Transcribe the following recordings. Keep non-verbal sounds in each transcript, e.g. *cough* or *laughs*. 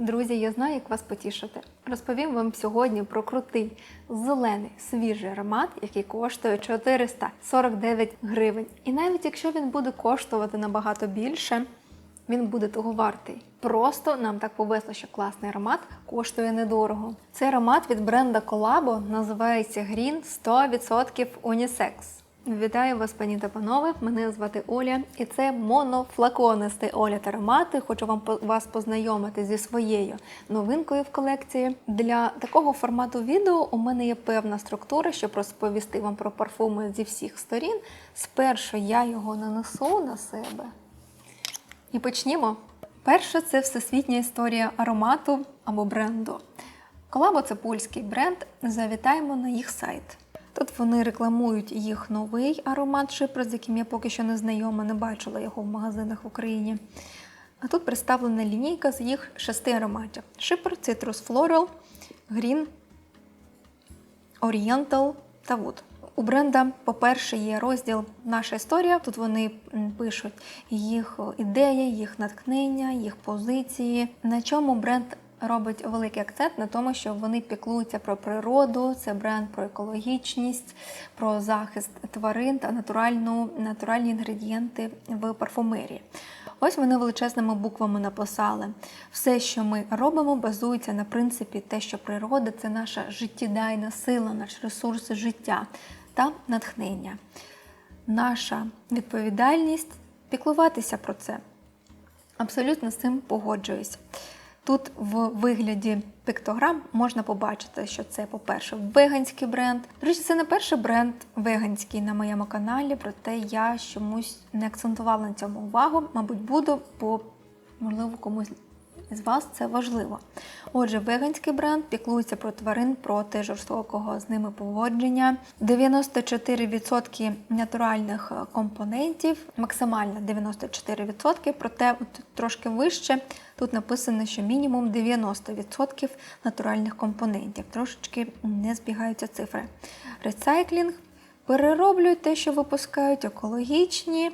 Друзі, я знаю, як вас потішити. Розповім вам сьогодні про крутий зелений свіжий аромат, який коштує 449 гривень. І навіть якщо він буде коштувати набагато більше, він буде того вартий. Просто нам так повезло, що класний аромат коштує недорого. Цей аромат від бренда Collabo називається Green 100% Unisex. Вітаю вас, пані та панове. Мене звати Оля, і це монофлаконистий Оля та аромати. Хочу вам вас познайомити зі своєю новинкою в колекції. Для такого формату відео у мене є певна структура, щоб розповісти вам про парфуми зі всіх сторін. Спершу я його нанесу на себе. І почнімо. Перше це всесвітня історія аромату або бренду. Колабо це польський бренд. Завітаємо на їх сайт. Тут вони рекламують їх новий аромат Шипр, з яким я поки що не знайома, не бачила його в магазинах в Україні. А тут представлена лінійка з їх шести ароматів: Шипр, Citrus Floral, Green, Oriental та Wood. У бренда, по-перше, є розділ Наша історія. Тут вони пишуть їх ідеї, їх натхнення, їх позиції. На чому бренд робить великий акцент на тому, що вони піклуються про природу, це бренд про екологічність, про захист тварин та натуральну, натуральні інгредієнти в парфумерії. Ось вони величезними буквами написали: все, що ми робимо, базується на принципі те, що природа це наша життєдайна сила, наш ресурс життя та натхнення. Наша відповідальність піклуватися про це. Абсолютно з цим погоджуюсь. Тут в вигляді піктограм можна побачити, що це, по-перше, веганський бренд. До речі, це не перший бренд веганський на моєму каналі, проте я чомусь не акцентувала на цьому увагу. Мабуть, буду, бо, можливо, комусь з вас це важливо. Отже, веганський бренд піклується про тварин проти жорстокого з ними поводження. 94% натуральних е, компонентів, максимально 94%, проте от трошки вище. Тут написано, що мінімум 90% натуральних компонентів. Трошечки не збігаються цифри. Рецайклінг перероблюють те, що випускають, екологічні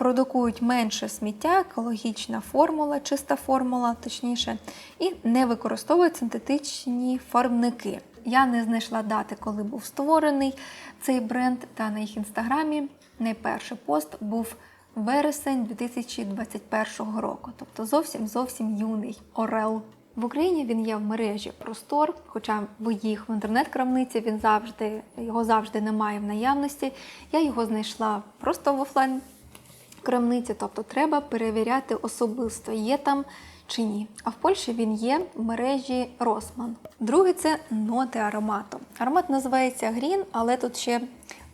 продукують менше сміття, екологічна формула, чиста формула, точніше, і не використовують синтетичні фарбники. Я не знайшла дати, коли був створений цей бренд, та на їх інстаграмі найперший пост був вересень 2021 року, тобто зовсім зовсім юний Орел. В Україні він є в мережі Простор, хоча в їх в інтернет-крамниці він завжди його завжди немає в наявності. Я його знайшла просто в офлайн крамниці, тобто треба перевіряти особисто, є там чи ні. А в Польщі він є в мережі Росман. Другий це ноти аромату. Аромат називається Грін, але тут ще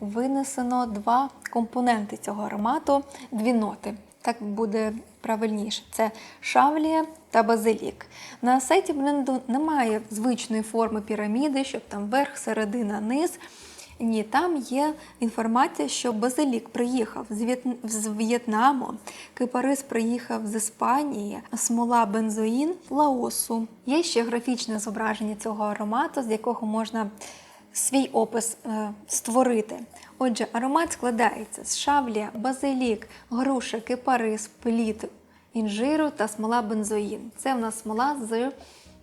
винесено два компоненти цього аромату, дві ноти. Так буде правильніше. Це шавлія та базилік. На сайті бренду немає звичної форми піраміди, щоб там верх, середина, низ. Ні, там є інформація, що базилік приїхав з В'єт- з В'єтнаму, кипарис приїхав з Іспанії, смола бензоїн Лаосу. Є ще графічне зображення цього аромату, з якого можна свій опис е, створити. Отже, аромат складається з шавлія, базилік, груша, кипарис, плід, інжиру та смола бензоїн. Це в нас смола з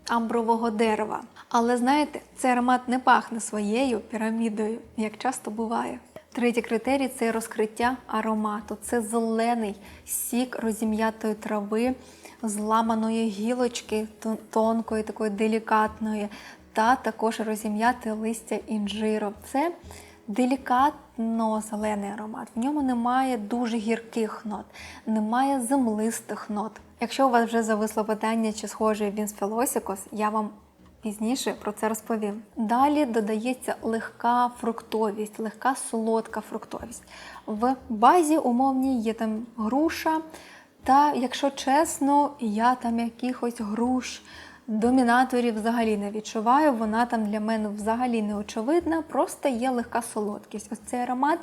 амбрового дерева. Але знаєте, цей аромат не пахне своєю пірамідою, як часто буває. Третій критерій це розкриття аромату. Це зелений сік розім'ятої трави, зламаної гілочки, тонкої, такої делікатної, та також розім'яте листя інжиру. Це делікатно зелений аромат. В ньому немає дуже гірких нот, немає землистих нот. Якщо у вас вже зависло питання, чи схожий він з Філосікос, я вам пізніше про це розповім. Далі додається легка фруктовість, легка солодка фруктовість. В базі умовній є там груша, та, якщо чесно, я там якихось груш. Домінаторів взагалі не відчуваю, вона там для мене взагалі не очевидна, просто є легка солодкість. Ось цей аромат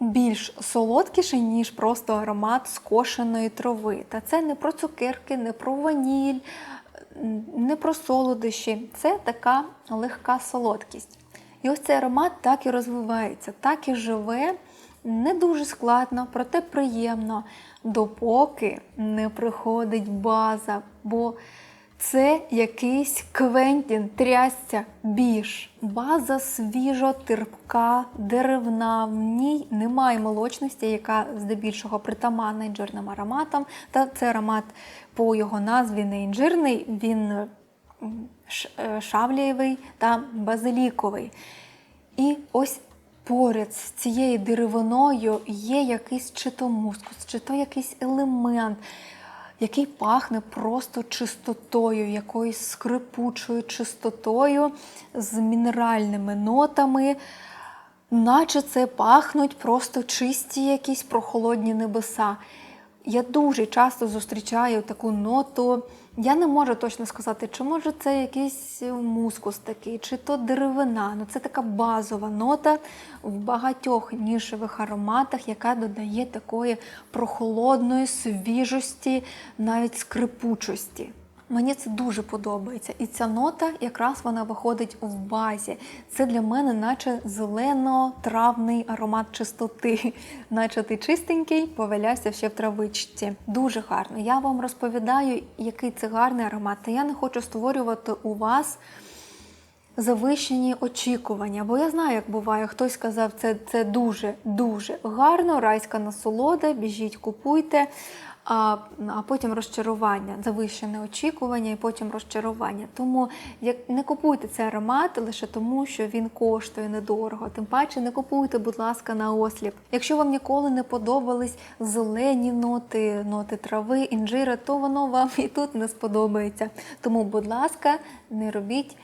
більш солодкіший, ніж просто аромат скошеної трави. Та це не про цукерки, не про ваніль, не про солодощі. Це така легка солодкість. І ось цей аромат так і розвивається, так і живе не дуже складно, проте приємно, допоки не приходить база. Бо це якийсь квентін, трясця, біж. База свіжо, терпка, деревна. В ній немає молочності, яка здебільшого притаманна інжирним ароматам. Та це аромат по його назві не інжирний, він е, шавлієвий та базиліковий. І ось поряд з цією деревиною є якийсь чи то мускус, чи то якийсь елемент, який пахне просто чистотою, якоюсь скрипучою чистотою з мінеральними нотами. Наче це пахнуть просто чисті якісь прохолодні небеса. Я дуже часто зустрічаю таку ноту. Я не можу точно сказати, чи може це якийсь мускус такий, чи то деревина. Ну це така базова нота в багатьох нішевих ароматах, яка додає такої прохолодної свіжості, навіть скрипучості. Мені це дуже подобається. І ця нота якраз вона виходить в базі. Це для мене, наче зелено-травний аромат чистоти. *laughs* Наче ти чистенький, повелявся ще в травичці. Дуже гарно. Я вам розповідаю, який це гарний аромат. Та я не хочу створювати у вас завищені очікування. Бо я знаю, як буває, хтось сказав, це, це дуже дуже гарно, райська насолода, біжіть, купуйте. А, а потім розчарування, завищене очікування і потім розчарування. Тому як не купуйте цей аромат лише тому, що він коштує недорого. Тим паче не купуйте, будь ласка, на осліп. Якщо вам ніколи не подобались зелені ноти, ноти трави, інжира, то воно вам і тут не сподобається. Тому, будь ласка, не робіть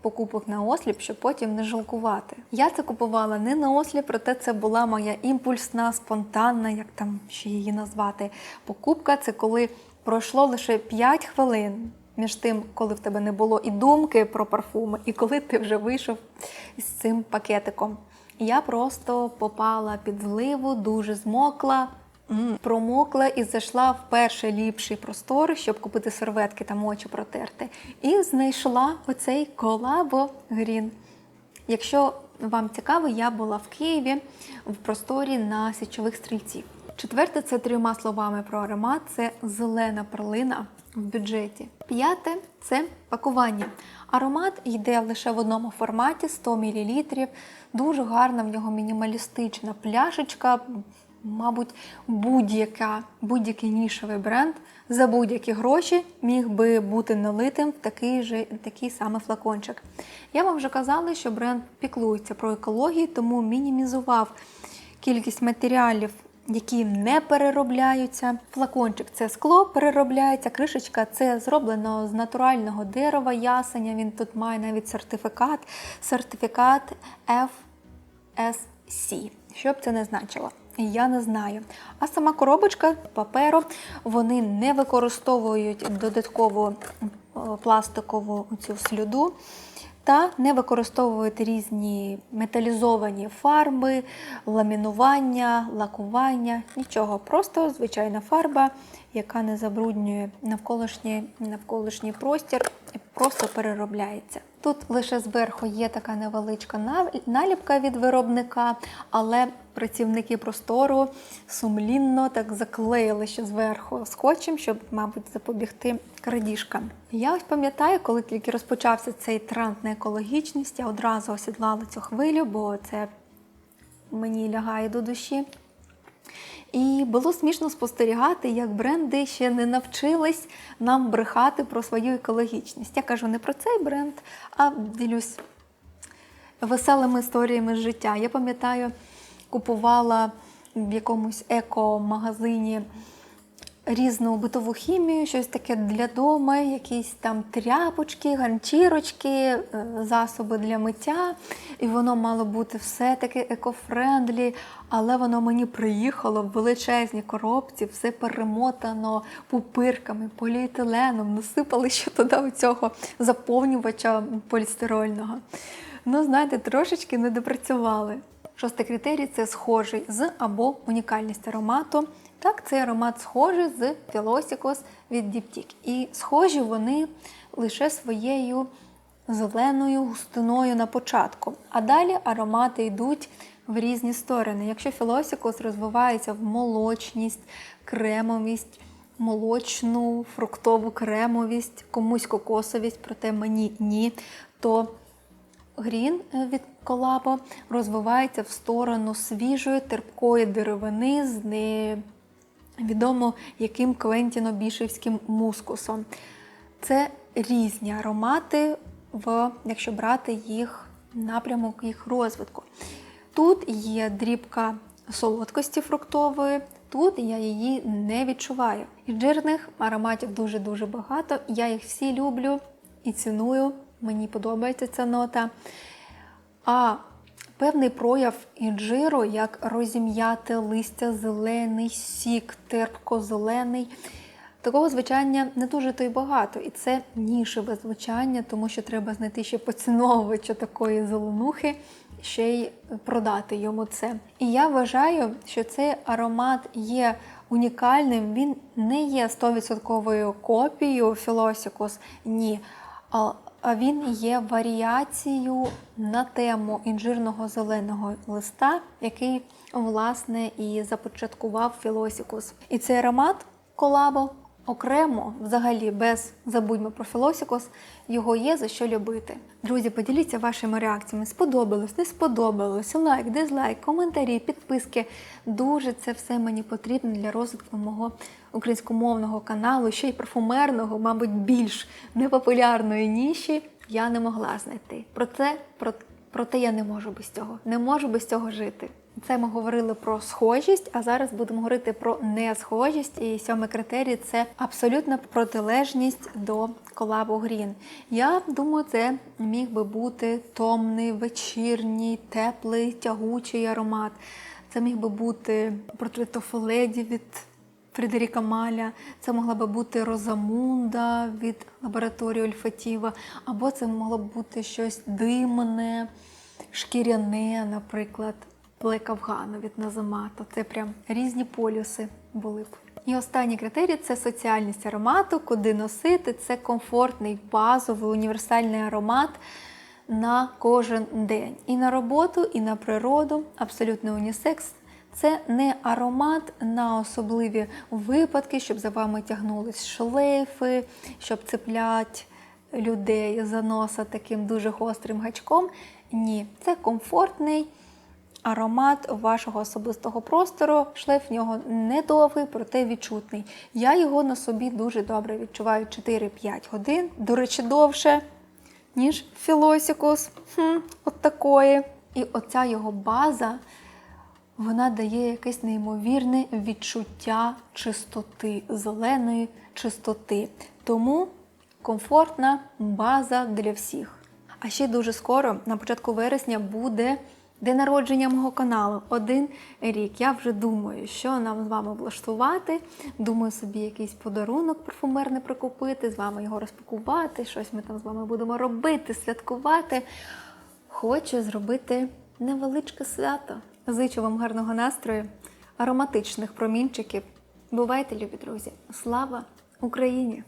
покупок на осліп, щоб потім не жалкувати. Я це купувала не на осліп, проте це була моя імпульсна, спонтанна, як там ще її назвати, покупка. Це коли пройшло лише 5 хвилин між тим, коли в тебе не було і думки про парфуми, і коли ти вже вийшов з цим пакетиком. Я просто попала під зливу, дуже змокла. Промокла і зайшла в перший ліпший простор, щоб купити серветки та очі протерти. І знайшла оцей колабо грін. Якщо вам цікаво, я була в Києві в просторі на січових стрільців. Четверте це трьома словами про аромат це зелена перлина в бюджеті. П'яте це пакування. Аромат йде лише в одному форматі 100 мл. Дуже гарна в нього мінімалістична пляшечка. Мабуть, будь-яка, будь-який нішевий бренд за будь-які гроші міг би бути налитим в такий же такий самий флакончик. Я вам вже казала, що бренд піклується про екологію, тому мінімізував кількість матеріалів, які не переробляються. Флакончик це скло переробляється, кришечка це зроблено з натурального дерева, ясеня. Він тут має навіть сертифікат, сертифікат FSC. Що б це не значило? Я не знаю. А сама коробочка паперу вони не використовують додаткову пластикову цю слюду та не використовують різні металізовані фарби, ламінування, лакування, нічого. Просто звичайна фарба, яка не забруднює навколишній, навколишній простір і просто переробляється. Тут лише зверху є така невеличка наліпка від виробника, але працівники простору сумлінно так заклеїли ще зверху скотчем, щоб, мабуть, запобігти крадіжкам. Я ось пам'ятаю, коли тільки розпочався цей тренд на екологічність, я одразу осідлала цю хвилю, бо це мені лягає до душі. І було смішно спостерігати, як бренди ще не навчились нам брехати про свою екологічність. Я кажу не про цей бренд, а ділюсь веселими історіями з життя. Я пам'ятаю, купувала в якомусь еко-магазині різну битову хімію, щось таке для дому, якісь там тряпочки, ганчірочки, е, засоби для миття. І воно мало бути все таке екофрендлі, але воно мені приїхало в величезній коробці, все перемотано пупирками, поліетиленом, насипали ще туди цього заповнювача полістирольного. Ну, знаєте, трошечки не допрацювали. Шостий критерій це схожий з або унікальність аромату. Так, цей аромат схожий з Philosopos від Diptyque. І схожі вони лише своєю зеленою густиною на початку. А далі аромати йдуть в різні сторони. Якщо філосікус розвивається в молочність, кремовість, молочну, фруктову кремовість, комусь кокосовість, проте мені ні, то грін від колабо розвивається в сторону свіжої терпкої деревини з невідомо яким квентіно-бішевським мускусом. Це різні аромати, в, якщо брати їх напрямок їх розвитку. Тут є дрібка солодкості фруктової, тут я її не відчуваю. І жирних ароматів дуже-дуже багато. Я їх всі люблю і ціную. Мені подобається ця нота. А певний прояв інжиру, як розім'яте листя, зелений сік, терпко-зелений. Такого звучання не дуже то й багато, і це нішеве звучання, тому що треба знайти ще поціновувача такої зеленухи, ще й продати йому це. І я вважаю, що цей аромат є унікальним, він не є 100% копією Філосікус, ні. Він є варіацією на тему інжирного зеленого листа, який, власне, і започаткував Філосікус. І цей аромат колабо окремо, взагалі, без забудьмо про Філосікус, його є за що любити. Друзі, поділіться вашими реакціями. Сподобалось, не сподобалось, лайк, дизлайк, коментарі, підписки. Дуже це все мені потрібно для розвитку мого українськомовного каналу, ще й парфумерного, мабуть, більш непопулярної ніші я не могла знайти. Проте, про, проте я не можу без цього. Не можу без цього жити. Це ми говорили про схожість, а зараз будемо говорити про несхожість. І сьомий критерій це абсолютна протилежність до колабу Грін. Я думаю, це міг би бути томний, вечірній, теплий, тягучий аромат. Це міг би бути портрет від Фредеріка Маля, це могла би бути Розамунда від лабораторії Ольфатіва, або це могло б бути щось димне, шкіряне, наприклад, Блек Афгану від Назамато. Це прям різні полюси були б. І останній критерій це соціальність аромату, куди носити. Це комфортний, базовий, універсальний аромат на кожен день. І на роботу, і на природу, абсолютно унісекс. Це не аромат на особливі випадки, щоб за вами тягнулись шлейфи, щоб цеплять людей за носа таким дуже гострим гачком. Ні, це комфортний аромат вашого особистого простору. Шлейф в нього недовгий, проте відчутний. Я його на собі дуже добре відчуваю 4-5 годин. До речі, довше, ніж Філосікус. Хм, от такої. І оця його база вона дає якесь неймовірне відчуття чистоти, зеленої чистоти. Тому комфортна база для всіх. А ще дуже скоро, на початку вересня, буде день народження мого каналу. Один рік. Я вже думаю, що нам з вами влаштувати. Думаю, собі якийсь подарунок парфумерний прикупити, з вами його розпакувати, щось ми там з вами будемо робити, святкувати. Хочу зробити невеличке свято. Зичу вам гарного настрою, ароматичних промінчиків. Бувайте, любі друзі! Слава Україні!